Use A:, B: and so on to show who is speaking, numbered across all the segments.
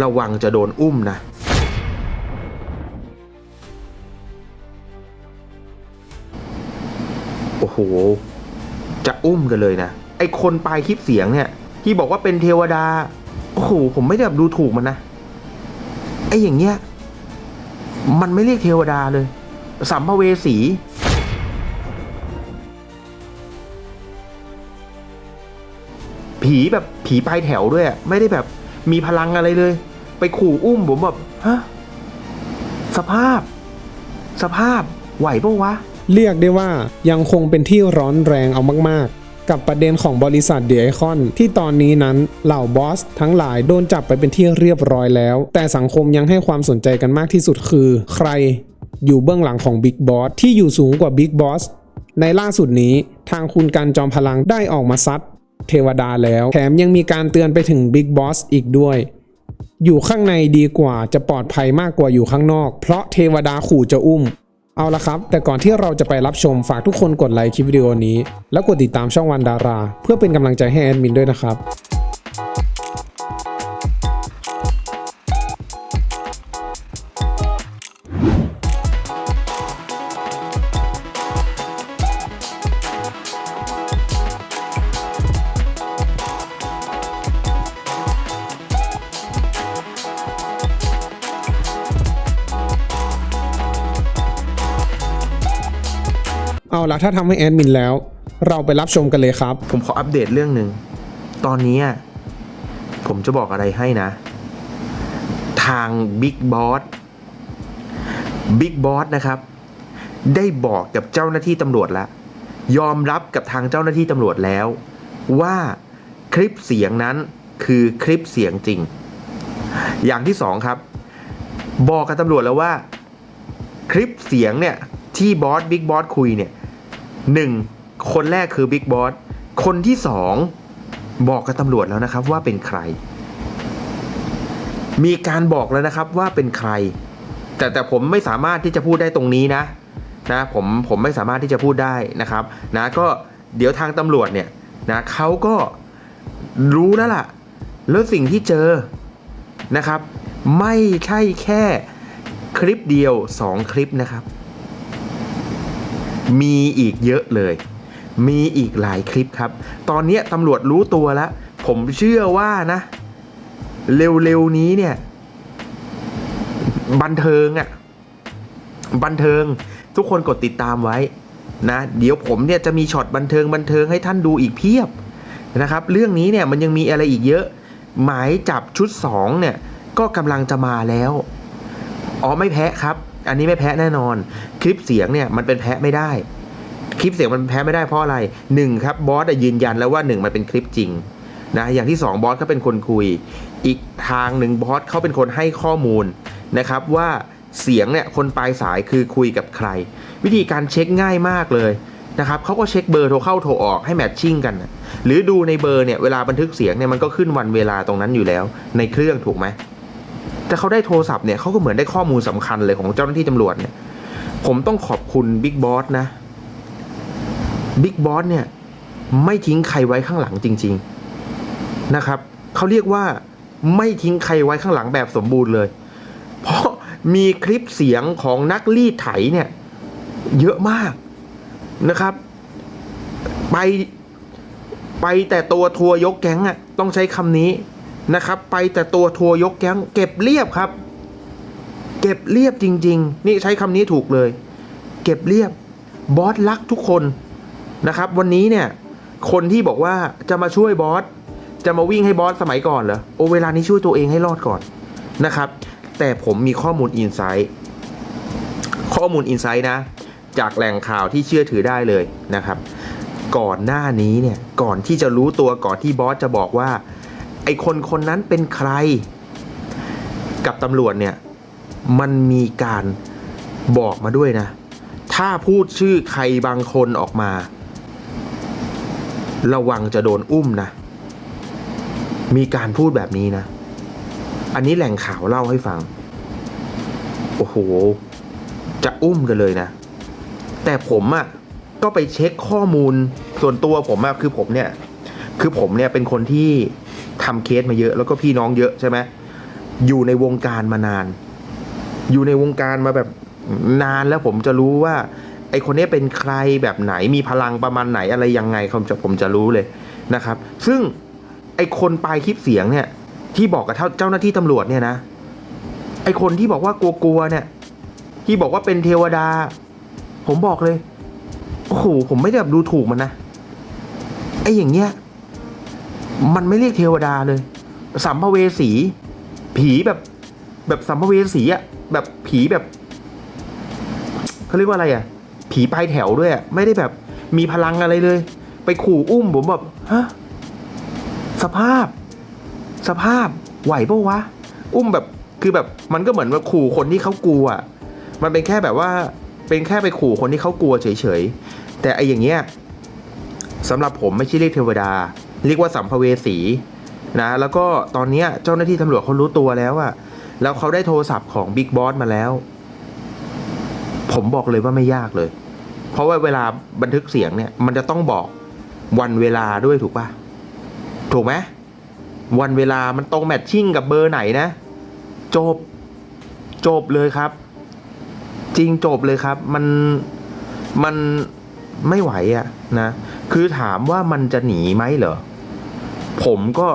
A: ระวังจะโดนอุ้มนะโอ้โห จะอุ้มกันเลยนะ ไอคนปลายคลิปเสียงเนี่ย ที่บอกว่าเป็นเทวดา โอ้โห ผมไม่ได้แบบดูถูกมันนะ ไออย่างเงี้ย มันไม่เรียกเทวดาเลย สัมภเวสี ผีแบบผีปลายแถวด้วย ไม่ได้แบบ มีพลังอะไรเลย ไปขู่อุ้มผมแบบฮะสภาพ สภาพไหวปะวะ
B: เรียกได้ว่ายังคงเป็นที่ร้อนแรงเอามากๆ กับประเด็นของบริษัทเดียคอน ที่ตอนนี้นั้นเหล่าบอสทั้งหลายโดนจับไปเป็นที่เรียบร้อยแล้ว แต่สังคมยังให้ความสนใจกันมากที่สุดคือ ใครอยู่เบื้องหลังของบิ๊กบอสที่อยู่สูงกว่าบิ๊กบอสในล่าสุดนี้ทางคุณการจอมพลังได้ออกมาซัด เทวดาแล้ว แถมยังมีการเตือนไปถึงบิ๊กบอสอีกด้วย อยู่ข้างในดีกว่าจะปลอดภัยมากกว่าอยู่ข้างนอก เพราะเทวดาขู่จะอุ้ม เอาละครับ แต่ก่อนที่เราจะไปรับชมฝากทุกคนกดไลค์คลิปวิดีโอนี้ แล้วกดติดตามช่องวันดารา เพื่อเป็นกำลังใจให้แอดมินด้วยนะครับ ละถ้าทำให้แอดมินแล้ว เราไปรับชมกันเลยครับ
A: ผมขออัปเดตเรื่องหนึ่ง ตอนนี้ผมจะบอกอะไรให้นะ ทางบิ๊กบอสบิ๊กบอสนะครับ ได้บอกกับเจ้าหน้าที่ตำรวจแล้ว ยอมรับกับทางเจ้าหน้าที่ตำรวจแล้ว ว่าคลิปเสียงนั้นคือคลิปเสียงจริง อย่างที่สองครับ บอกกับตำรวจแล้วว่า คลิปเสียงเนี่ยที่บอสบิ๊กบอสคุยเนี่ย หนึ่งคนแรกคือบิ๊กบอส คนที่สองบอกกับตำรวจแล้วนะครับว่าเป็นใคร มีการบอกแล้วนะครับว่าเป็นใคร แต่แต่ผมไม่สามารถที่จะพูดได้ตรงนี้นะนะผมผมไม่สามารถที่จะพูดได้นะครับนะก็เดี๋ยวทางตำรวจเนี่ยนะเขาก็รู้แล้วล่ะ แล้วสิ่งที่เจอนะครับ ไม่ใช่แค่คลิปเดียวสองคลิปนะครับ มีอีกเยอะเลย มีอีกหลายคลิปครับ ตอนนี้ตำรวจรู้ตัวแล้ว ผมเชื่อว่านะ เร็วๆนี้เนี่ย บันเทิงอะ่ะ บันเทิงทุกคนกดติดตามไว้นะ เดี๋ยวผมเนี่ยจะมีช็อตบันเทิงบันเทิงให้ท่านดูอีกเพียบนะครับ เรื่องนี้เนี่ยมันยังมีอะไรอีกเยอะ หมายจับชุด 2 เนี่ย ก็กำลังจะมาแล้ว อ๋อไม่แพ้ครับ อันนี้ไม่แพ้แน่นอน คลิปเสียงเนี่ยมันเป็นแพ้ไม่ได้ คลิปเสียงมันแพ้ไม่ได้เพราะอะไรหนึ่งครับบอสยืนยันแล้วว่าหนึ่งมันเป็นคลิปจริงนะอย่างที่สองบอสเขาเป็นคนคุย อีกทางหนึ่งบอสเขาเป็นคนให้ข้อมูลนะครับว่าเสียงเนี่ยคนปลายสายคือคุยกับใคร วิธีการเช็คง่ายมากเลยนะครับเขาก็เช็คเบอร์โทรเข้าโทรออกให้แมทชิ่งกันหรือดูในเบอร์เนี่ยเวลาบันทึกเสียงเนี่ยมันก็ขึ้นวันเวลาตรงนั้นอยู่แล้ว ในเครื่องถูกไหม แต่เขาได้โทรศัพท์เนี่ยเขาก็เหมือนได้ข้อมูลสำคัญเลยของเจ้าหน้าที่ตำรวจเนี่ย ผมต้องขอบคุณบิ๊กบอสนะบิ๊กบอสเนี่ยไม่ทิ้งใครไว้ข้างหลังจริง ๆนะครับเขาเรียกว่าไม่ทิ้งใครไว้ข้างหลังแบบสมบูรณ์เลย เพราะมีคลิปเสียงของนักรีดไถเนี่ย เยอะมากนะครับ ไปไปแต่ตัวทัวร์ยกแก๊งอะต้องใช้คำนี้ นะครับ ไปแต่ตัวทัวร์ยกแก๊งเก็บเรียบครับ เก็บเรียบจริง ๆ นี่ใช้คำนี้ถูกเลย เก็บเรียบบอสรักทุกคนนะครับ วันนี้เนี่ย คนที่บอกว่าจะมาช่วยบอสจะมาวิ่งให้บอสสมัยก่อนเหรอโอเวลานี้ช่วยตัวเองให้รอดก่อนนะครับ แต่ผมมีข้อมูลอินไซต์ข้อมูลอินไซต์นะ จากแหล่งข่าวที่เชื่อถือได้เลยนะครับ ก่อนหน้านี้เนี่ย ก่อนที่จะรู้ตัวก่อนที่บอสจะบอกว่า ไอคนคนนั้นเป็นใคร กับตำรวจเนี่ย มันมีการบอกมาด้วยนะ ถ้าพูดชื่อใครบางคนออกมา ระวังจะโดนอุ้มนะ มีการพูดแบบนี้นะ อันนี้แหล่งข่าวเล่าให้ฟัง โอ้โห จะอุ้มกันเลยนะ แต่ผมอะ่ะก็ไปเช็คข้อมูลส่วนตัวผมอะ่ะคือผมเนี่ย คือผมเนี่ยเป็นคนที่ ทำเคสมาเยอะ แล้วก็พี่น้องเยอะใช่ไหมอยู่ในวงการมานาน อยู่ในวงการมาแบบนานแล้วผมจะรู้ว่า ไอคนนี้เป็นใครแบบไหนมีพลังประมาณไหนอะไรยังไงผมจะผมจะรู้เลยนะครับ ซึ่งไอคนปลายคลิปเสียงเนี่ย ที่บอกกับเจ้าเจ้าหน้าที่ตำรวจเนี่ยนะไอคนที่บอกว่ากลัวๆเนี่ย ที่บอกว่าเป็นเทวดา ผมบอกเลยโอ้โหผมไม่ได้แบบดูถูกมันนะไออย่างเงี้ย มันไม่เรียกเทวดาเลย สัมภเวสี ผีแบบแบบสัมภเวสีอะแบบผีแบบเขาเรียกว่าอะไรอะผีปลายแถวด้วยอะไม่ได้แบบมีพลังอะไรเลย ไปขู่อุ้มผมแบบฮะสภาพ สภาพไหวปะวะ อุ้มแบบคือแบบมันก็เหมือนว่าขู่คนที่เขากลัว มันเป็นแค่แบบว่าเป็นแค่ไปขู่คนที่เขากลัวเฉยๆแต่ไออย่างเงี้ยสำหรับผมไม่ใช่เรียกเทวดา เรียกว่าสัมภเวสีนะแล้วก็ตอนนี้เจ้าหน้าที่ตำรวจเขารู้ตัวแล้วอะแล้วเขาได้โทรศัพท์ของบิ๊กบอสมาแล้ว ผมบอกเลยว่าไม่ยากเลย เพราะว่าเวลาบันทึกเสียงเนี่ย มันจะต้องบอกวันเวลาด้วยถูกปะถูกไหมวันเวลามันตรงแมทชิ่งกับเบอร์ไหนนะ จบ จบเลยครับ จริงจบเลยครับ มันมันไม่ไหวอะนะ คือถามว่ามันจะหนีไหมเหรอ ผมก็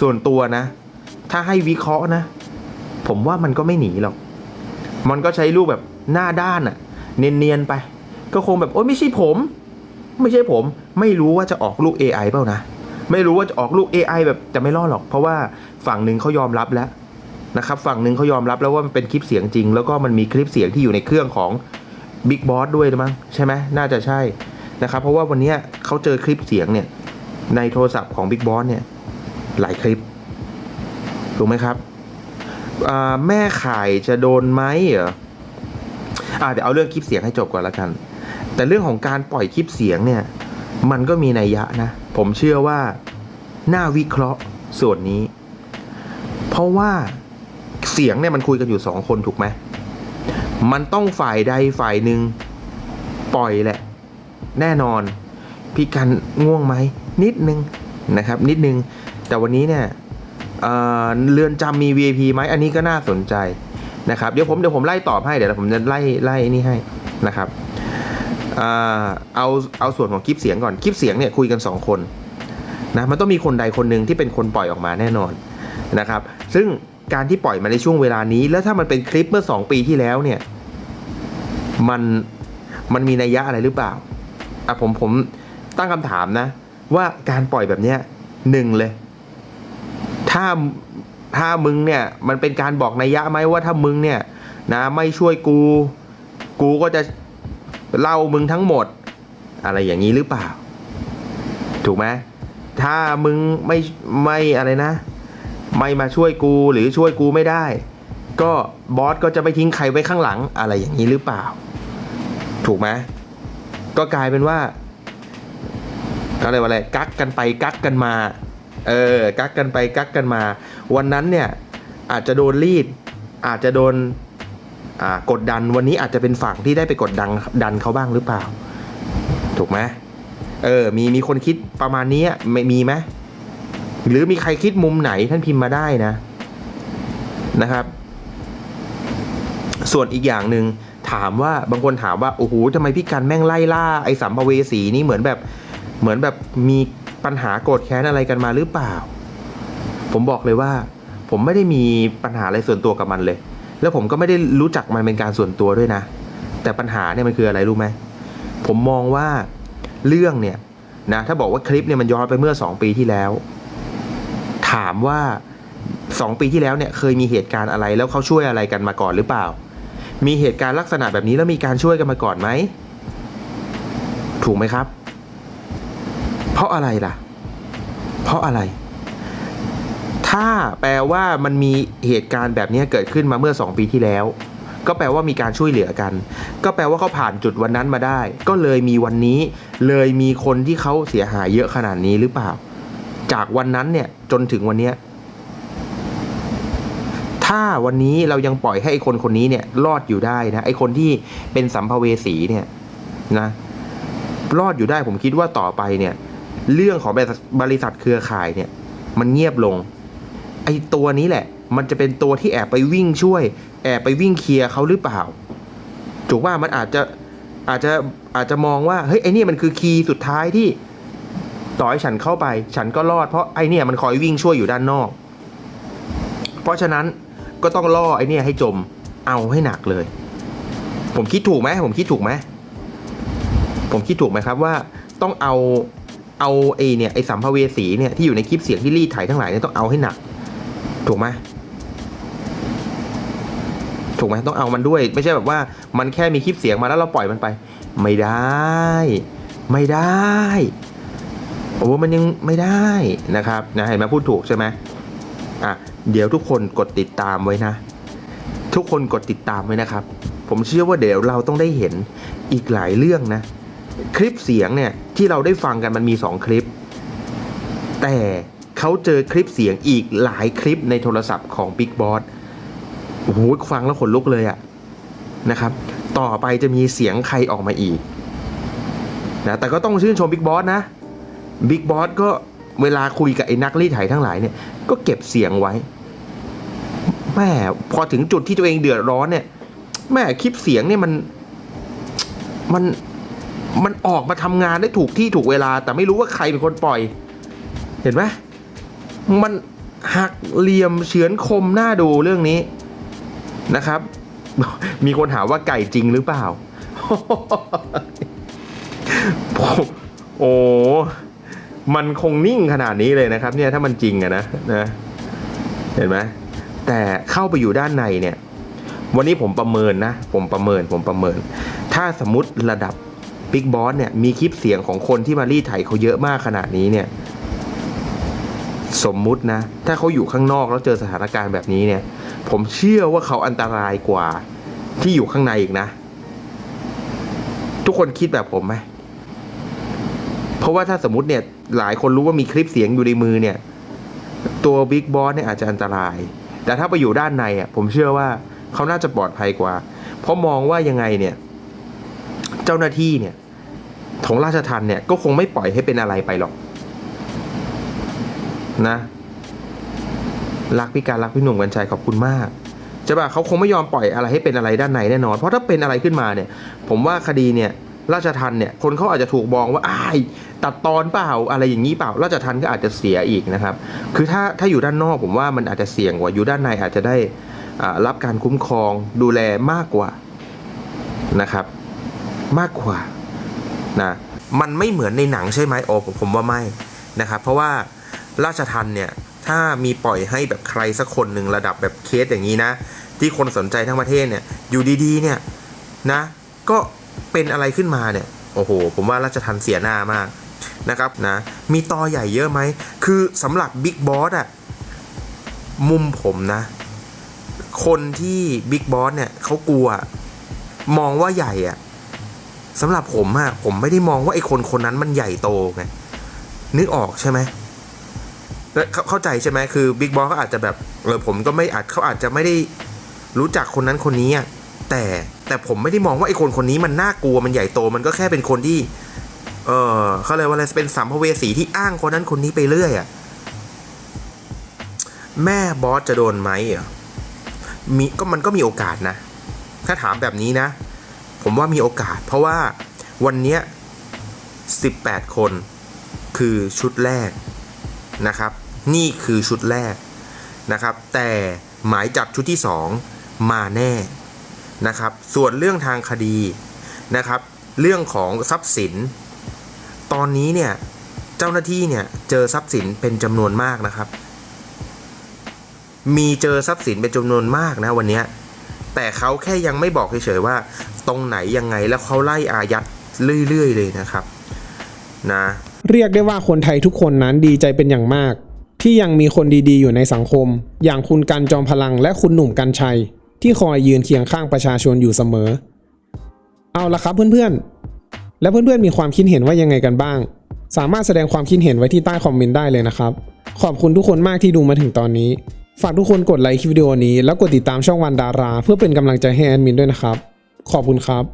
A: ส่วนตัวนะ ถ้าให้วิเคราะห์นะ ผมว่ามันก็ไม่หนีหรอก มันก็ใช้รูปแบบหน้าด้านอะเนียนๆไป ก็คงแบบโอ้ยไม่ใช่ผม ไม่ใช่ผม ไม่รู้ว่าจะออกลูก AI เปล่านะ ไม่รู้ว่าจะออกลูก AI แบบจะไม่รอดหรอก เพราะว่าฝั่งหนึ่งเขายอมรับแล้วนะครับ ฝั่งหนึ่งเขายอมรับแล้วว่ามันเป็นคลิปเสียงจริง แล้วก็มันมีคลิปเสียงที่อยู่ในเครื่องของ Big Boss ด้วยมั้งใช่ไหมน่าจะใช่นะครับ เพราะว่าวันนี้เขาเจอคลิปเสียงเนี่ย ในโทรศัพท์ของ Big Boss เนี่ย หลายคลิป ถูกไหมครับ แม่ข่ายจะโดนไหมเหรออ่าเดี๋ยวเอาเรื่องคลิปเสียงให้จบก่อนละกัน แต่เรื่องของการปล่อยคลิปเสียงเนี่ย มันก็มีนัยยะนะ ผมเชื่อว่าน่าวิเคราะห์ส่วนนี้ เพราะว่าเสียงเนี่ยมันคุยกันอยู่สองคนถูกไหม มันต้องฝ่ายใดฝ่ายหนึ่งปล่อยแหละ แน่นอน พี่กันง่วงไหม นิดนึงนะครับนิดนึง แต่วันนี้เนี่ยเเรือนจำมี VIP ไหมอันนี้ก็น่าสนใจนะครับเดี๋ยวผมเดี๋ยวผมไล่ตอบให้เดี๋ยวผมจะไล่ไล่นี่ให้นะครับอ่าเอาเอาส่วนของคลิปเสียงก่อนคลิปเสียงเนี่ยคุยกัน 2 คนนะมันต้องมีคนใดคนหนึ่งที่เป็นคนปล่อยออกมาแน่นอนนะครับซึ่งการที่ปล่อยมาในช่วงเวลานี้ แล้วถ้ามันเป็นคลิปเมื่อ 2 ปีที่แล้วเนี่ยมันมันมีนัยยะอะไรหรือเปล่าอะผมผมตั้งคำถามนะ ว่าการปล่อยแบบเนี้ยหนึ่งเลย ถ้าถ้ามึงเนี่ยมันเป็นการบอกนัยยะไหมว่าถ้ามึงเนี่ยนะไม่ช่วยกู กูก็จะเล่ามึงทั้งหมด อะไรอย่างนี้หรือเปล่า ถูกไหมถ้ามึงไม่ไม่อะไรนะ ไม่มาช่วยกูหรือช่วยกูไม่ได้ ก็บอสก็จะไม่ทิ้งใครไว้ข้างหลังอะไรอย่างนี้หรือเปล่า ถูกไหมก็กลายเป็นว่า อะไรวะอะไรกักกันไปกักกันมาเออกักกันไปกักกันมา วันนั้นเนี่ยอาจจะโดนรีด อาจจะโดนกดดันวันนี้อาจจะเป็นฝั่งที่ได้ไปกดดันดันเขาบ้างหรือเปล่า ถูกไหมเออมีมีคนคิดประมาณนี้ไม่มีไหมหรือมีใครคิดมุมไหนท่านพิมพ์มาได้นะนะครับ ส่วนอีกอย่างหนึ่งถามว่าบางคนถามว่าโอ้โหทำไมพี่กันแม่งไล่ล่าไอ้สัมภเวสีนี่เหมือนแบบ เหมือนแบบมีปัญหาโกรธแค้นอะไรกันมาหรือเปล่า ผมบอกเลยว่า ผมไม่ได้มีปัญหาอะไรส่วนตัวกับมันเลย แล้วผมก็ไม่ได้รู้จักมันเป็นการส่วนตัวด้วยนะ แต่ปัญหาเนี่ยมันคืออะไรรู้ไหมผมมองว่าเรื่องเนี่ยนะถ้าบอกว่าคลิปเนี่ยมันย้อนไปเมื่อ 2 ปีที่แล้ว ถามว่า 2 ปีที่แล้วเนี่ยเคยมีเหตุการณ์อะไรแล้วเขาช่วยอะไรกันมาก่อนหรือเปล่า มีเหตุการณ์ลักษณะแบบนี้แล้วมีการช่วยกันมาก่อนไหมถูกไหมครับ ราะอะไรล่ะ เพราะอะไร ถ้าแปลว่ามันมีเหตุการณ์แบบนี้เกิดขึ้นมาเมื่อ 2 ปีที่แล้ว ก็แปลว่ามีการช่วยเหลือกัน ก็แปลว่าเขาผ่านจุดวันนั้นมาได้ ก็เลยมีวันนี้ เลยมีคนที่เขาเสียหายเยอะขนาดนี้หรือเปล่า จากวันนั้นเนี่ยจนถึงวันนี้ถ้าวันนี้เรายังปล่อยให้ไอ้คนคนนี้เนี่ยรอดอยู่ได้นะไอ้คนที่เป็นสัมภเวสีเนี่ยนะรอดอยู่ได้ผมคิดว่าต่อไปเนี่ย เรื่องของบริษัทบริษัทเครือข่ายเนี่ย มันเงียบลง ไอ้ตัวนี้แหละ มันจะเป็นตัวที่แอบไปวิ่งช่วย แอบไปวิ่งเคลียร์เขาหรือเปล่าถูกว่ามันอาจจะอาจจะอาจจะมองว่าเฮ้ยไอเนี่ยมันคือคีย์สุดท้ายที่ต่อให้ฉันเข้าไป ฉันก็รอดเพราะไอเนี่ยมันคอยวิ่งช่วยอยู่ด้านนอก เพราะฉะนั้นก็ต้องล่อไอเนี่ยให้จมเอาให้หนักเลย ผมคิดถูกไหมผมคิดถูกไหมผมคิดถูกไหมครับว่าต้องเอา เอาไอเนี่ยไอสัมภเวสีเนี่ยที่อยู่ในคลิปเสียงที่รีดไถทั้งหลายเนี่ยต้องเอาให้หนัก ถูกไหมถูกไหมต้องเอามันด้วย ไม่ใช่แบบว่ามันแค่มีคลิปเสียงมาแล้วเราปล่อยมันไป ไม่ได้ ไม่ได้โอ้มันยังไม่ได้นะครับนะเห็นไหมพูดถูกใช่ไหมอะเดี๋ยวทุกคนกดติดตามไว้นะ ทุกคนกดติดตามไว้นะครับ ผมเชื่อว่าเดี๋ยวเราต้องได้เห็นอีกหลายเรื่องนะ คลิปเสียงเนี่ยที่เราได้ฟังกันมันมี 2 คลิป แต่เขาเจอคลิปเสียงอีกหลายคลิปในโทรศัพท์ของ Big Boss โอ้โหฟังแล้วขนลุกเลยอะนะครับ ต่อไปจะมีเสียงใครออกมาอีกนะแต่ก็ต้องชื่นชม Big Boss นะ Big Boss ก็เวลาคุยกับไอ้นักรีดไถทั้งหลายเนี่ยก็เก็บเสียงไว้แม่พอถึงจุดที่ตัวเองเดือดร้อนเนี่ยแม่คลิปเสียงเนี่ยมันมัน มันออกมาทำงานได้ถูกที่ถูกเวลา แต่ไม่รู้ว่าใครเป็นคนปล่อย เห็นไหมมันหักเหลี่ยมเฉือนคมหน้าดูเรื่องนี้นะครับ มีคนถามว่าไก่จริงหรือเปล่า โอ้มันคงนิ่งขนาดนี้เลยนะครับ เนี่ยถ้ามันจริงอะนะนะเห็นไหมแต่เข้าไปอยู่ด้านในเนี่ย วันนี้ผมประเมินนะ ผมประเมินผมประเมิน ถ้าสมมติระดับ บิ๊กบอสเนี่ยมีคลิปเสียงของคนที่มารีดไถเขาเยอะมากขนาดนี้เนี่ย สมมุตินะ ถ้าเขาอยู่ข้างนอกแล้วเจอสถานการณ์แบบนี้เนี่ย ผมเชื่อว่าเขาอันตรายกว่าที่อยู่ข้างในอีกนะ ทุกคนคิดแบบผมไหมเพราะว่าถ้าสมมติเนี่ยหลายคนรู้ว่ามีคลิปเสียงอยู่ในมือเนี่ย ตัวบิ๊กบอสเนี่ยอาจจะอันตราย แต่ถ้าไปอยู่ด้านในอะผมเชื่อว่าเขาน่าจะปลอดภัยกว่า เพราะมองว่ายังไงเนี่ย จ้าหน้าที่เนี่ยของราชทันเนี่ยก็คงไม่ปล่อยให้เป็นอะไรไปหรอกนะ รักพี่การรักพี่หนุ่มกัญชัยขอบคุณมากใช่ป่ะเขาคงไม่ยอมปล่อยอะไรให้เป็นอะไรด้านในแน่นอน เพราะถ้าเป็นอะไรขึ้นมาเนี่ย ผมว่าคดีเนี่ยราชทันเนี่ยคนเขาอาจจะถูกมองว่าอ้ายตัดตอนเปล่าอะไรอย่างนี้เปล่า ราชทันก็อาจจะเสียอีกนะครับ คือถ้าถ้าอยู่ด้านนอกผมว่ามันอาจจะเสี่ยงกว่าอยู่ด้านในอาจจะได้รับการคุ้มครองดูแลมากกว่านะครับ มากกว่านะมันไม่เหมือนในหนังใช่ไหมโอ้ผมว่าไม่นะครับเพราะว่าราชทันเนี่ยถ้ามีปล่อยให้แบบใครสักคนหนึ่งระดับแบบเคสอย่างนี้นะ ที่คนสนใจทั้งประเทศเนี่ยอยู่ดีๆเนี่ยนะก็เป็นอะไรขึ้นมาเนี่ยโอ้โห ผมว่าราชทันเสียหน้ามากนะครับนะมีตอใหญ่เยอะไหม คือสำหรับบิ๊กบอสอะมุมผมนะ คนที่บิ๊กบอสเนี่ยเขากลัว มองว่าใหญ่อะ สำหรับผมอะผมไม่ได้มองว่าไอ้คนคนนั้นมันใหญ่โตไงนึกออกใช่ไหมแล้วเข้าเข้าใจใช่ไหมคือบิ๊กบอสก็อาจจะแบบเออผมก็ไม่อาจเขาอาจจะไม่ได้รู้จักคนนั้นคนนี้อะแต่แต่ผมไม่ได้มองว่าไอ้คนคนนี้มันน่ากลัวมันใหญ่โตมันก็แค่เป็นคนที่ เออเขาเลยกว่าอะไรเป็นสัมภเวสีที่อ้างคนนั้นคนนี้ไปเรื่อยอะแม่บอสจะโดนไหมอะมีก็มันก็มีโอกาสนะ ถ้าถามแบบนี้นะ ผมว่ามีโอกาส เพราะว่าวันนี้ 18 คนคือชุดแรกนะครับ นี่คือชุดแรกนะครับ แต่หมายจับชุดที่ 2 มาแน่นะครับ ส่วนเรื่องทางคดีนะครับ เรื่องของทรัพย์สิน ตอนนี้เนี่ยเจ้าหน้าที่เนี่ยเจอทรัพย์สินเป็นจำนวนมากนะครับ มีเจอทรัพย์สินเป็นจำนวนมากนะวันนี้แต่เขาแค่ยังไม่บอกเฉยๆว่า ตรงไหนยังไงแล้วเขาไล่อายัดเรื่อยๆเลยนะครับนะ
B: เรียกได้ว่าคนไทยทุกคนนั้นดีใจเป็นอย่างมาก ที่ยังมีคนดีๆ อยู่ในสังคม อย่างคุณกันจอมพลังและคุณหนุ่มกัญชัย ที่คอยยืนเคียงข้างประชาชนอยู่เสมอ เอาละครับเพื่อนๆ และเพื่อนๆมีความคิดเห็นว่ายังไงกันบ้าง สามารถแสดงความคิดเห็นไว้ที่ใต้คอมเมนต์ได้เลยนะครับ ขอบคุณทุกคนมากที่ดูมาถึงตอนนี้ ฝากทุกคนกดไลค์คลิปวิดีโอนี้แล้วกดติดตามช่องวันดารา เพื่อเป็นกำลังใจให้แอดมินด้วยนะครับ ขอบคุณครับ